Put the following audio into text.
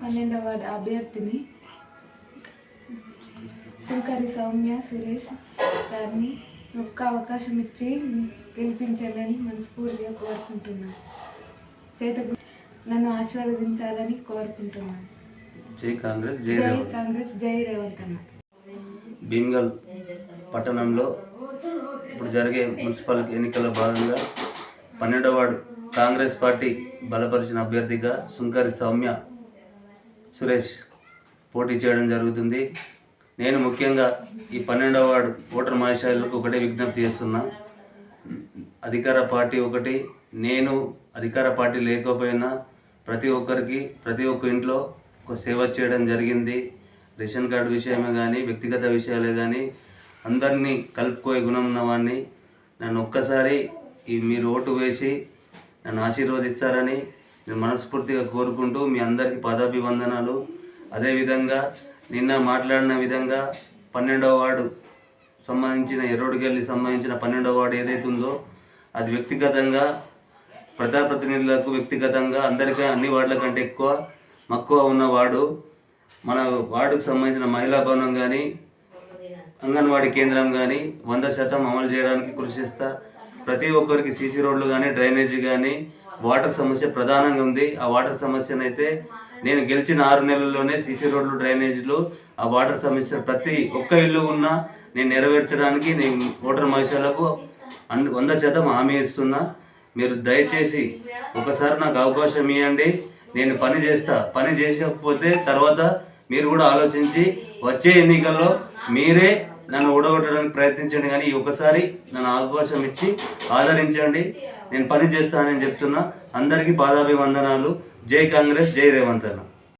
పన్నెండవ వార్డు అభ్యర్థిని పుల్కరి సౌమ్య సురేష్ గారిని ఒక్క అవకాశం ఇచ్చి గెలిపించాలని మనస్ఫూర్తిగా కోరుకుంటున్నాను. చేత నన్ను ఆశీర్వదించాలని కోరుకుంటున్నాను. జై కాంగ్రెస్ జై కాంగ్రెస్ జై రేవంత్ అన్న. భీమ్గల్ పట్టణంలో ఇప్పుడు జరిగే మున్సిపల్ ఎన్నికల భాగంగా పన్నెండవ వార్డు కాంగ్రెస్ పార్టీ బలపరిచిన అభ్యర్థిగా సుంకరి సౌమ్య సురేష్ పోటీ చేయడం జరుగుతుంది. నేను ముఖ్యంగా ఈ పన్నెండవ వార్డు ఓటర్ మహాశాలకు ఒకటే విజ్ఞప్తి చేస్తున్నా. అధికార పార్టీ ఒకటి నేను అధికార పార్టీ లేకపోయినా ప్రతి ఒక్కరికి ప్రతి ఒక్క ఇంట్లో ఒక సేవ చేయడం జరిగింది. రేషన్ కార్డు విషయమే కానీ వ్యక్తిగత విషయాలే కానీ అందరినీ కలుపుకోయే గుణం ఉన్నవాడిని నన్ను ఒక్కసారి ఈ మీరు ఓటు వేసి నన్ను ఆశీర్వదిస్తారని నేను మనస్ఫూర్తిగా కోరుకుంటూ మీ అందరికీ పాదాభివందనాలు. అదేవిధంగా నిన్న మాట్లాడిన విధంగా పన్నెండవ వార్డు సంబంధించిన ఎర్రోడ్కెళ్ళి సంబంధించిన పన్నెండవ వార్డు ఏదైతే ఉందో అది వ్యక్తిగతంగా ప్రజాప్రతినిధులకు వ్యక్తిగతంగా అందరికీ అన్ని వార్డుల కంటే ఎక్కువ మక్కువ ఉన్న వార్డు. మన వార్డుకు సంబంధించిన మహిళా భవనం కానీ అంగన్వాడీ కేంద్రం కానీ వంద శాతం అమలు చేయడానికి కృషి చేస్తా. ప్రతి ఒక్కరికి సీసీ రోడ్లు కానీ డ్రైనేజీ కానీ వాటర్ సమస్య ప్రధానంగా ఉంది. ఆ వాటర్ సమస్యను అయితే నేను గెలిచిన ఆరు నెలల్లోనే సీసీ రోడ్లు డ్రైనేజీలు ఆ వాటర్ సమస్య ప్రతి ఒక్క ఇల్లు ఉన్నా నేను నెరవేర్చడానికి నేను ఓటర్ మహిళలకు అన్ వంద శాతం హామీ ఇస్తున్నా. మీరు దయచేసి ఒకసారి నాకు అవకాశం ఇవ్వండి నేను పని చేస్తా. పని చేసకపోతే తర్వాత మీరు కూడా ఆలోచించి వచ్చే ఎన్నికల్లో మీరే నన్ను ఓడగొట్టడానికి ప్రయత్నించండి కానీ ఒకసారి నన్ను అవకాశం ఇచ్చి ఆదరించండి. నేను పని చేస్తానని చెప్తున్నా. అందరికీ పాదాభివందనాలు. జై కాంగ్రెస్ జై రేవంత్ అన్న.